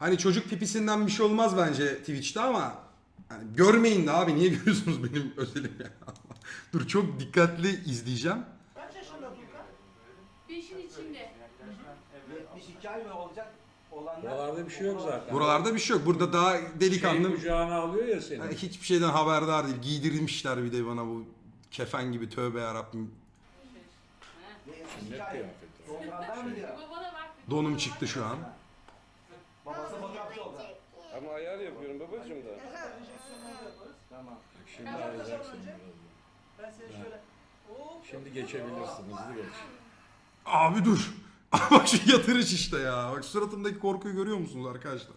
Hani çocuk pipisinden bir şey olmaz bence Twitch'te ama hani görmeyin de abi niye görüyorsunuz benim özelim ya. Dur çok dikkatli izleyeceğim. Kaç yaşında Furkan? Beşin içinde. 72 ay mı olacak olanlar? Buralarda bir şey yok zaten. Buralarda bir şey yok. Burada daha delikanlı. Şey kucağına alıyor ya seni. Yani hiçbir şeyden haberdar değil. Giydirmişler bir de bana bu kefen gibi tövbe yarabbim. Sünnet kıyafeti. Donum çıktı şu an. Oldu. Ama ayar yapıyorum babacığım da. Tamam. Şimdi arayacaksın birazdan. Ben seni şöyle... Oo, Şimdi geçebilirsin hızlı geç. Abi dur. Bak şu yatırış işte ya. Bak suratımdaki korkuyu görüyor musunuz arkadaşlar?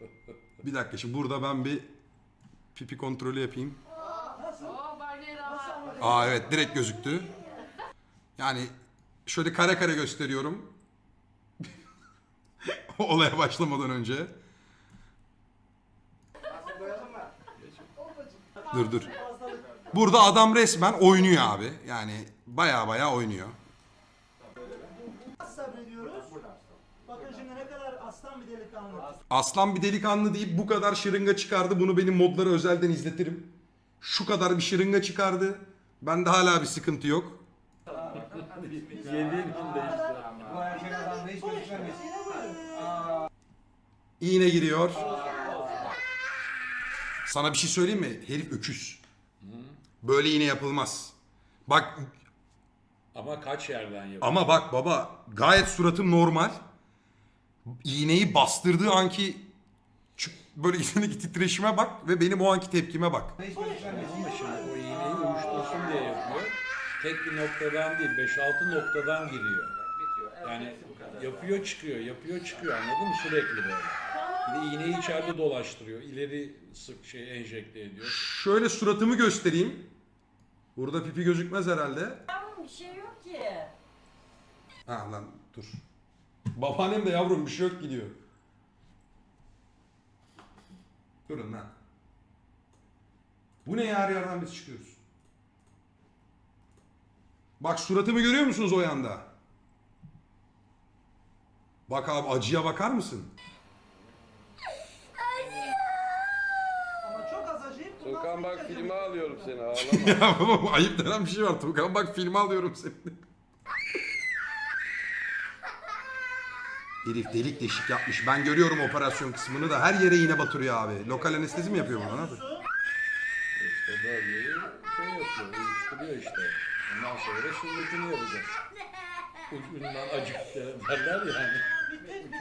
Bir dakika şimdi burada ben bir pipi kontrolü yapayım. Oo rahat. Aa evet direkt gözüktü. Yani şöyle kare kare gösteriyorum. Olaya başlamadan önce. Dur dur. Burada adam resmen oynuyor abi. Yani baya baya oynuyor. Nasıl sabrediyoruz? Bakın şimdi ne kadar aslan bir delikanlı. Aslan bir delikanlı deyip bu kadar şırınga çıkardı. Bunu benim modlara özelden izletirim. Şu kadar bir şırınga çıkardı. Bende hala bir sıkıntı yok. Yediğin gün değişti. Bu erkek adam hiç gözükmemiş. İğne giriyor. Sana bir şey söyleyeyim mi? Herif öküz. Böyle iğne yapılmaz. Bak Ama kaç yerden yapıyor? ama bak baba gayet suratım normal. İğneyi bastırdığı anki böyle içindeki titreşime bak ve benim o anki tepkime bak. Ama şimdi o iğneyi uyuştursun diye yapıyor. Tek bir noktadan değil, 5-6 noktadan giriyor. Yani yapıyor çıkıyor, yapıyor çıkıyor anladın mı? Sürekli böyle. Bir de iğneyi içeride dolaştırıyor. İleri sık şey enjekte ediyor. Şöyle suratımı göstereyim. Burada pipi gözükmez herhalde. Yavrum bir şey yok ki. Ha lan dur. Babaannem de yavrum bir şey yok gidiyor. Durun lan. Bu ne ya her yerden biz çıkıyoruz. Bak suratımı görüyor musunuz o yanda? Bak abi acıya bakar mısın? Ama çok az acıyıp bundan Tukan bak filme alıyorum seni ağlama. ya baba ayıp denen bir şey var. Tuğkan bak filmi alıyorum seni. Herif delik deşik yapmış. Ben görüyorum operasyon kısmını da her yere iğne batırıyor abi. Lokal anestezi mi yapıyor buna? Ne yapıyor? İşte bölgeyi şey yapıyor, uyuşturuyor işte. Ondan sonra sünnetini yapacak. Ucundan acık derler yani. Bitti, bitti.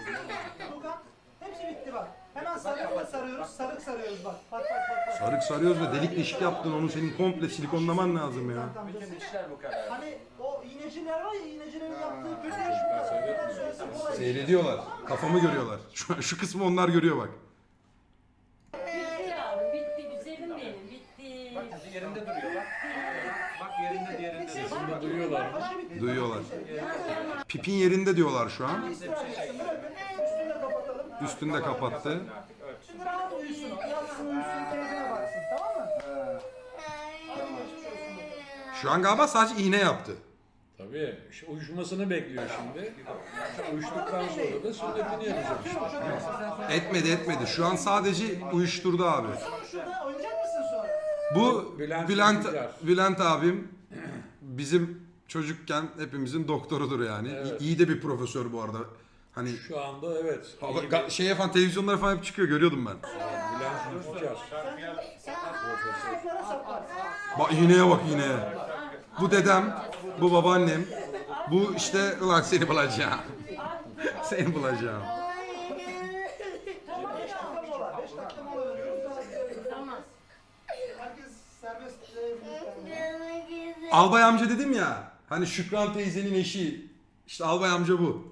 Hepsi bitti bak. Sarıkla sarıyoruz, sarık sarıyoruz bak. Bak bak bak. bak. Sarık sarıyoruz ve delik deşik yaptın. Onu senin komple silikonlaman lazım ya. Bütün işler bu kadar. Hani o iğneciler var ya iğnecilerin yaptığı kötü iş bu kadar. seyretmiyorum. Bundan sonrası kolay. Seyrediyorlar. Kafamı görüyorlar. Şu, şu kısmı onlar görüyor bak. Bitti yavrum bitti güzelim benim bitti. Bak izi yerinde duruyor bak. Bak yerinde diğerinde duyuyorlar. Duyuyorlar. Pipin yerinde diyorlar şu an. Üstünü de kapattı. Şimdi rahat uyusun. Yatsın uyusun keyfine baksın tamam mı? Şu an galiba sadece iğne yaptı. Tabii. İşte uyuşmasını bekliyor şimdi. Uyuştuktan sonra da sünnetini yapacak işte. Etmedi etmedi. Şu an sadece uyuşturdu abi. Şurada oynayacak mısın sonra? Bu Bülent Bülent. Bülent abim bizim çocukken hepimizin doktorudur yani. Evet. İyi de bir profesör bu arada. Hani Şu anda evet. Hava- iyi ga- bir- şeye falan televizyonlara falan hep çıkıyor görüyordum ben. Bülent. Bak iğneye bak iğneye. Bu dedem, bu babaannem, bu işte ulan seni bulacağım. seni bulacağım. Tamam 5 dakika mola. 5 dakika mola veriyoruz. Daha gidelim. Tamam. Herkes serbest verebilir. Albay amca dedim ya. Hani Şükran teyzenin eşi. İşte albay amca bu.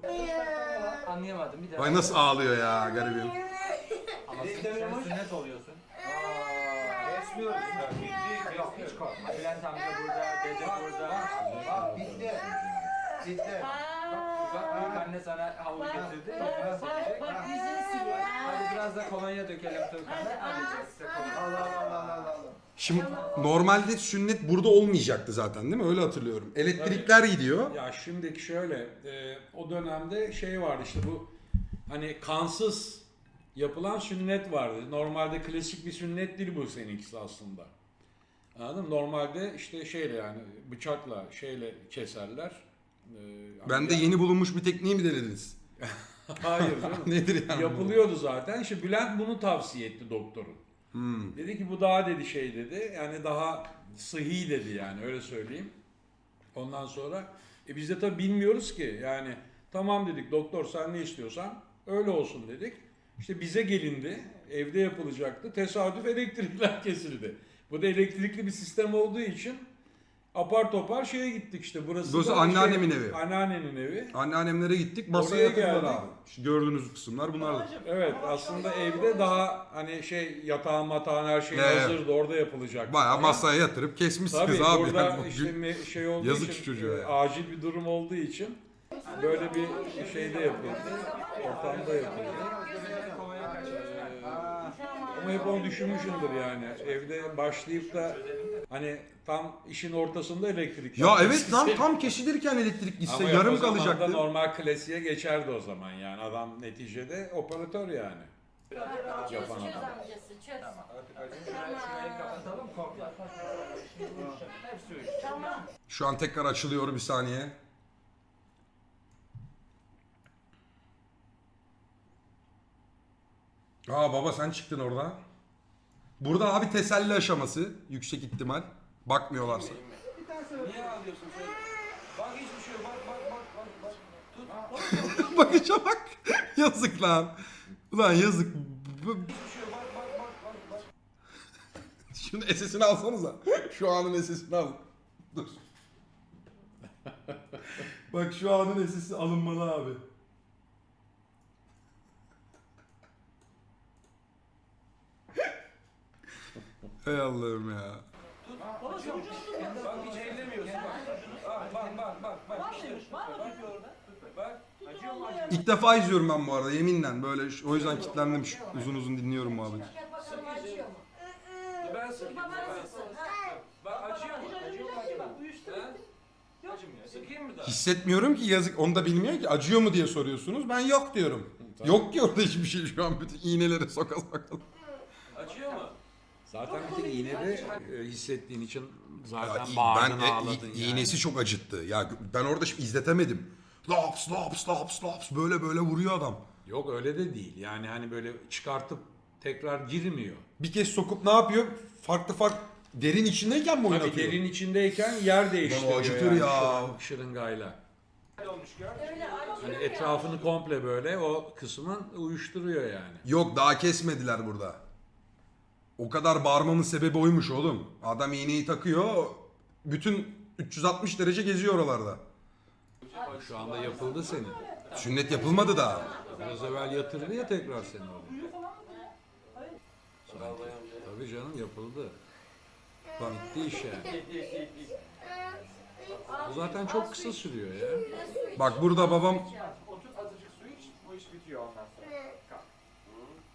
Anlayamadım bir daha. Ay nasıl ağlıyor ya garibim. Ama sen sünnet oluyorsun. Yok hiç korkma. Bülent amca burada, dede burada. Bitti. Bitti. Bak büyük anne sana havlu getirdi. Bak bak bak yüzünü siliyor. Hadi biraz da kolonya dökelim Turkan'a. Hadi size kolonya. Allah Allah Allah Allah. Şimdi normalde sünnet burada olmayacaktı zaten değil mi? Öyle hatırlıyorum. Elektrikler gidiyor. Ya şimdiki şöyle, e, o dönemde şey vardı işte bu hani kansız yapılan sünnet vardı. Normalde klasik bir sünnet değil bu seninkisi aslında. Anladın mı? Normalde işte şeyle yani bıçakla şeyle keserler. Ee, Ben de yeni bulunmuş bir tekniği mi denediniz? Hayır canım. Nedir yani? bu? Yapılıyordu zaten. İşte Bülent bunu tavsiye etti doktorun. Hmm. Dedi ki bu daha dedi şey dedi. Yani daha sıhhi dedi yani öyle söyleyeyim. Ondan sonra e biz de tabii bilmiyoruz ki. Yani tamam dedik doktor sen ne istiyorsan öyle olsun dedik. İşte bize gelindi. Evde yapılacaktı. Tesadüf elektrikler kesildi. Bu da elektrikli bir sistem olduğu için apar topar şeye gittik işte burası. Burası da anneannemin evi. Anneannenin evi. Anneannemlere gittik masaya Oraya yatırdılar geldik. abi. İşte gördüğünüz kısımlar bunlar. Evet aslında evde daha hani şey yatağın matağın her şey Evet. hazırdı orada yapılacaktı. Bayağı Ama- masaya yatırıp kesmişsiniz Tabii abi. burada Yani bu işte gün- me- şey olduğu yazık için, şu çocuğa e, ya. acil bir durum olduğu için böyle bir şeyde yapıldı. Ortamda yapıldı. Ama hep onu düşünmüşümdür yani. Evde başlayıp da hani tam işin ortasında elektrik. Ya evet tam tam kesilirken elektrik gitse Ama yarım o zaman kalacaktı. normal klasiğe geçerdi o zaman yani. Adam neticede operatör yani. Yapan adam. Tamam. Şu an tekrar açılıyor bir saniye. Aa baba sen çıktın orada. Burada abi teselli aşaması yüksek ihtimal. Bakmıyorlarsa. Niye ağlıyorsun sen? Bak hiçbir şey yok. Bak bak bak bak. bak. Tut. Bakışa bak. yazık lan. Ulan yazık. Bu- Hiçbir şey yok. Bak bak bak bak. bak. Şunun sesini alsanıza. Şu anın sesini al. Dur. bak şu anın sesi alınmalı abi. Ey Allah'ım ya. Bak hiç ellemiyorsun. Bak bak bak bak. bak. İşte. Bak. Bak. Acıyor mu acıyor? İlk defa izliyorum ben bu arada yeminle böyle o yüzden kilitlendim şu- uzun uzun dinliyorum muhabbeti. Gel bakalım acıyor mu? Ben sıkayım. Baban Ben sıksın. Bak acıyor mu? Acıyor mu acıyor mu? Ha? Acımıyor. Sıkayım mı daha? Hissetmiyorum ki yazık onu da bilmiyor ki acıyor mu diye soruyorsunuz ben yok diyorum. Yok ki orada hiçbir şey şu an bütün iğneleri soka soka. Zaten bir tek iğnede e, hissettiğin için Ya, zaten bağırdın ben e, ağladın i- yani. iğnesi çok acıttı. Ya ben orada şimdi izletemedim. Laps laps laps laps böyle böyle vuruyor adam. Yok öyle de değil. Yani hani böyle çıkartıp tekrar girmiyor. Bir kez sokup ne yapıyor? Farklı farklı derin içindeyken mi Tabii oynatıyor? derin içindeyken yer değiştiriyor acıtır yani ya. şırın- şırıngayla. Hani ya. etrafını komple böyle o kısmın uyuşturuyor yani. Yok daha kesmediler burada. O kadar bağırmamın sebebi oymuş oğlum. Adam iğneyi takıyor. Bütün 360 derece geziyor oralarda. Şu anda yapıldı senin. Sünnet yapılmadı daha. Biraz evvel yatırdı ya tekrar seni oraya. Tabii canım yapıldı. Bak. Bitti iş yani. Bu zaten çok kısa sürüyor ya. Bak burada babam Otur azıcık su iç. Bu iş bitiyor ondan sonra. Kalk.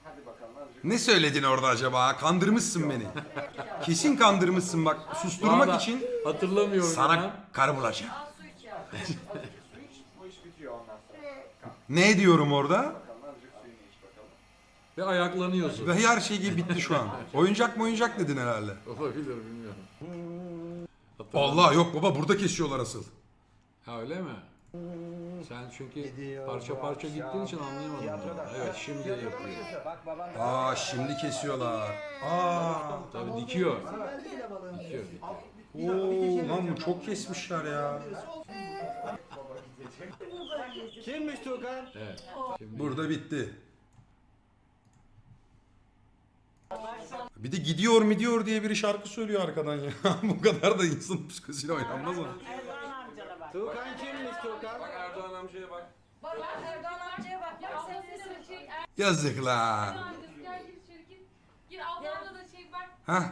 Hadi bakalım azıcık. Ne söyledin orada acaba? Kandırmışsın beni. Kesin kandırmışsın bak. Susturmak için Hatırlamıyorum sana inan. karı bulacağım. Al su iç ya. Azıcık su iç. Bu iş bitiyor ondan sonra. Ne diyorum orada? Ve ayaklanıyorsun. Ve her şey gibi bitti şu an. Oyuncak mı oyuncak dedin herhalde. Olabilir bilmiyorum. Hatırlamıyorum. Allah yok baba burada kesiyorlar asıl. Ha öyle mi? Sen çünkü parça parça gittiğin için anlayamadın. onu. Evet şimdi yapıyor. Bak Aa şimdi kesiyorlar. Aa. Tabii dikiyor. Dikiyor. Oo lan bu çok kesmişler ya. Kimmiş Tuğkan? Evet. Şimdi Burada bitti. Bir de gidiyor mu diyor diye biri şarkı söylüyor arkadan ya. Bu kadar da insan psikolojisiyle oynanmaz mı? Tuğkan kimmiş Tuğkan? Erdoğan amcaya bak. Bak bak Erdoğan amcaya bak. Ya ablasına da nesin? çek. Yazık lan. Erdoğan kız gel gir içeri gir. Gir ablamla da çek bak. Hah.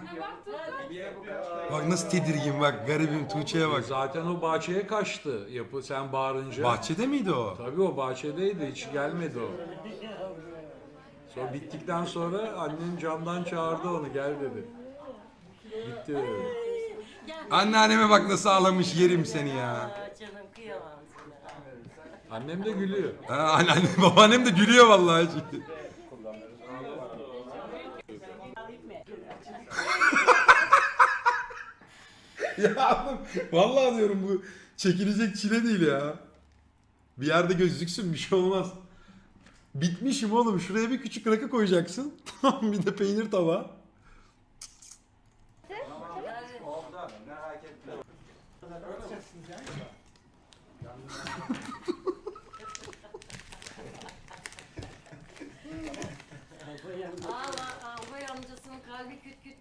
Nasıl tedirgin bak garibim Tuğçe'ye bak. zaten o bahçeye kaçtı. Yapı sen bağırınca. Bahçede miydi o? Tabii o bahçedeydi. Hiç gelmedi o. Sonra bittikten sonra annen camdan çağırdı onu gel dedi. Bitti dedi. Anneanneme bak nasıl ağlamış yerim seni ya. Aa, Canım kıyamam. Annem de gülüyor. Ha, anneanne, babaannem de gülüyor vallahi. ya oğlum vallahi diyorum bu çekilecek çile değil ya. Bir yerde gözüksün bir şey olmaz. Bitmişim oğlum şuraya bir küçük rakı koyacaksın. Tamam bir de peynir tabağı.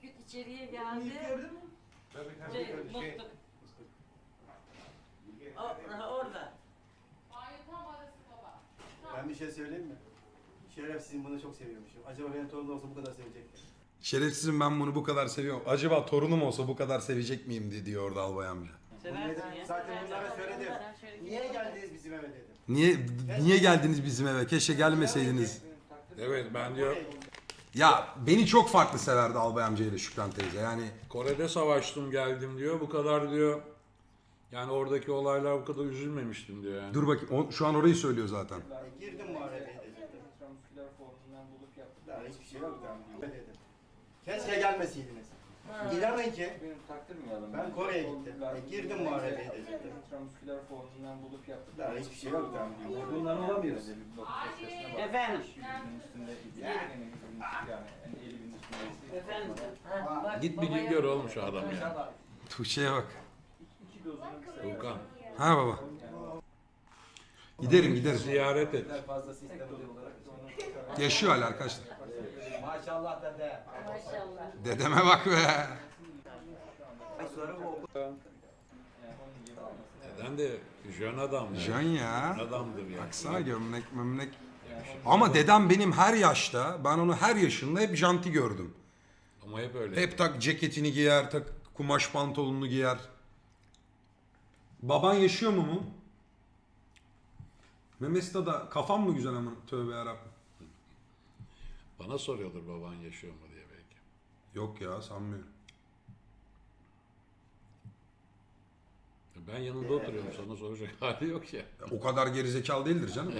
Küt içeriye geldi. Şey, musluk. O- Orada. Banyo tam arası baba. Ben bir şey söyleyeyim mi? Şerefsizim bunu çok seviyormuşum. Acaba benim torunum olsa bu kadar sevecek mi? Şerefsizim ben bunu bu kadar seviyorum. Acaba torunum olsa bu kadar sevecek miyim diye diyor orada albay amca. Zaten bunlara söyledim. Niye geldiniz bizim eve dedim. Niye niye geldiniz bizim eve? Keşke gelmeseydiniz. Evet ben diyor Ya beni çok farklı severdi albay amca ile Şükran teyze. Yani Kore'de savaştım geldim diyor. Bu kadar diyor yani oradaki olaylar bu kadar üzülmemiştim diyor yani. dur bakayım o, şu an orayı söylüyor zaten. E, girdim muharebeye dedim. Transküler formundan bulup yaptık. Daha hiçbir şey yok dedim. Keşke gelmeseydiniz. İnanın ki Benim taktırmayalım. Ben Kore'ye gittim. E, girdim muharebeye dedim. Transküler formundan bulup yaptık. Daha hiçbir şey yok dedim. Bundan olamıyoruz. Efendim. Efendim. Git bir gün gör oğlum şu adamı ya. Tuğçe'ye bak. Volkan. Ha baba. Giderim giderim. Ziyaret et. Fazla sistem olarak. Yaşıyor hala arkadaşlar. Maşallah dede. Maşallah. Dedeme bak be. Ay sonra bu Neden de jön adam ya. Can ya. Jön adamdır ya. Baksana gömlek memlek. Ama dedem benim her yaşta, ben onu her yaşında hep janti gördüm. Ama hep öyle. Hep tak ceketini giyer, tak kumaş pantolonunu giyer. Baban yaşıyor mu mu? Memes'te da kafam mı güzel ama tövbe yarabbim. Bana soruyordur baban yaşıyor mu diye belki. Yok ya sanmıyorum. Ben yanında oturuyorum sana soracak hali yok ya. Ya O kadar gerizekalı değildir canım.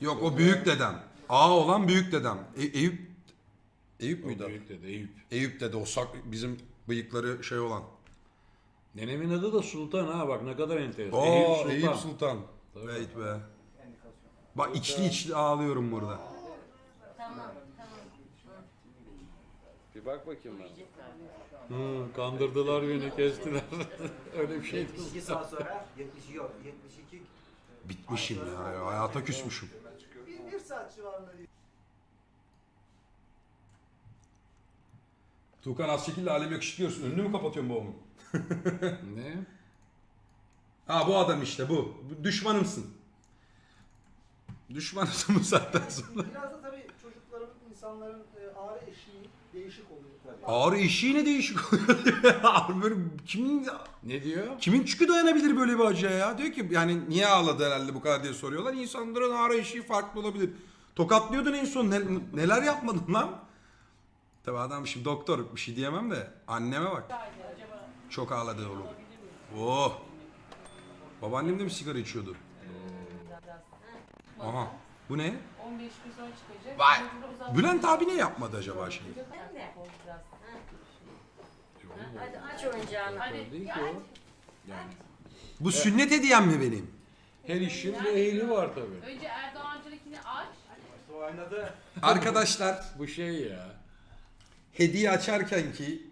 Yok o büyük dedem. Ağa olan büyük dedem. E- Eyüp Eyüp O müydü? adı? büyük dede Eyüp. Eyüp dede o sak bizim bıyıkları şey olan. Nenemin adı da Sultan ha bak ne kadar enteresan. Oo Eyüp Sultan. Eyüp Sultan. Beyt be. Bak içli içli ağlıyorum burada. Tamam, tamam. Bir bak bakayım ben. Hı, kandırdılar beni kestiler. öyle bir şey 72 saat sonra 70 yok 72 Bitmişim ya. Hayata küsmüşüm. bir, bir saat civarında Tuğkan az çekil de alem yakışıklıyorsun. Önünü mü kapatıyorsun babamın? Ne? Ha bu adam işte bu. Bu Düşmanımsın. Düşmanımsın bu saatten sonra. Biraz da tabii çocukların, insanların e, ağrı eşiği değişik oluyor. Ağrı eşiği ne değişik oluyor. Ağrı böyle kimin Ne diyor? kimin çükü dayanabilir böyle bir acıya ya? Diyor ki yani niye ağladı herhalde bu kadar diye soruyorlar. İnsanların ağrı eşiği farklı olabilir. Tokatlıyordun en son ne- neler yapmadın lan? Tabi adam şimdi doktor bir şey diyemem de anneme bak. Çok ağladı oğlum. Oh. Babaannem de mi sigara içiyordu? Aha. Bu ne? 15 gün sonra çıkacak. Vay. Bülent abi ne yapmadı acaba şimdi? Ben de. Hadi aç oyuncağını. Hadi. Değil ki gel. o. Yani Bu sünnet hediyem mi benim? her işin bir ehli var tabii. Önce Erdoğancılıkini aç. oynadı. Arkadaşlar Bu şey ya. hediye açarken ki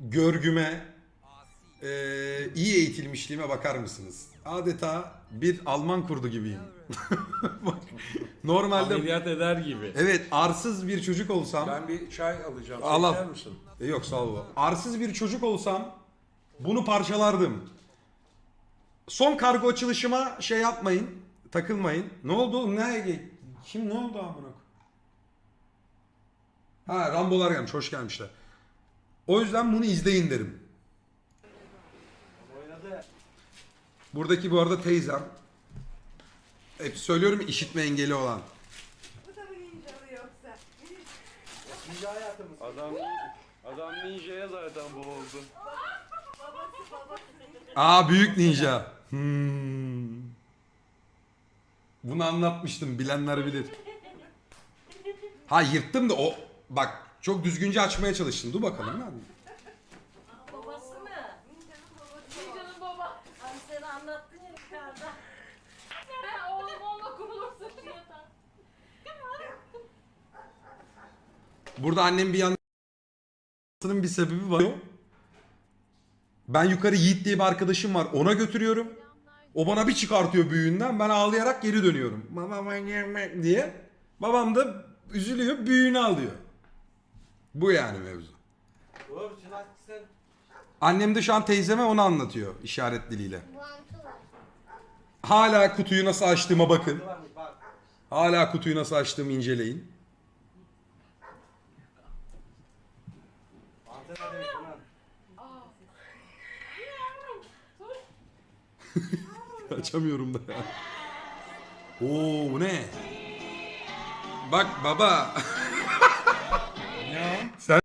görgüme eee, iyi eğitilmişliğime bakar mısınız? Adeta bir Alman kurdu gibiyim. Bak, normalde Ameliyat eder gibi. evet arsız bir çocuk olsam Ben bir çay alacağım. Al, al. Çeker misin? E, yok sağ ol. Arsız bir çocuk olsam bunu parçalardım. Son kargo açılışıma şey yapmayın. Takılmayın. Ne oldu oğlum? Ne? Kim ne oldu amına koyayım? Ha Rambolar gelmiş. Hoş gelmişler. O yüzden bunu izleyin derim. Buradaki bu arada teyzem. Hep söylüyorum işitme engeli olan. Ninja hayatımız. Adam adam ninja'ya zaten boğuldu. Aa büyük ninja. Hmm. Bunu anlatmıştım. Bilenler bilir. Ha yırttım da o bak Çok düzgünce açmaya çalıştım. Dur bakalım. Babası mı? Bir canım baba. Hani sen anlattın ya yukarıda. He oğlum onunla kurulursun şu yatağa. Burada annem bir yanının bir sebebi var. Ben yukarı Yiğit diye bir arkadaşım var. Ona götürüyorum. O bana bir çıkartıyor büyüğünden. Ben ağlayarak geri dönüyorum. Baba ben yemek diye. Babam da üzülüyor. Büyüğünü alıyor. Bu yani mevzu. Annem de şu an teyzeme onu anlatıyor işaret diliyle. Hala kutuyu nasıl açtığıma bakın. Hala kutuyu nasıl açtığımı inceleyin. Açamıyorum da ya. Oo bu ne? Bak baba. ne? Sen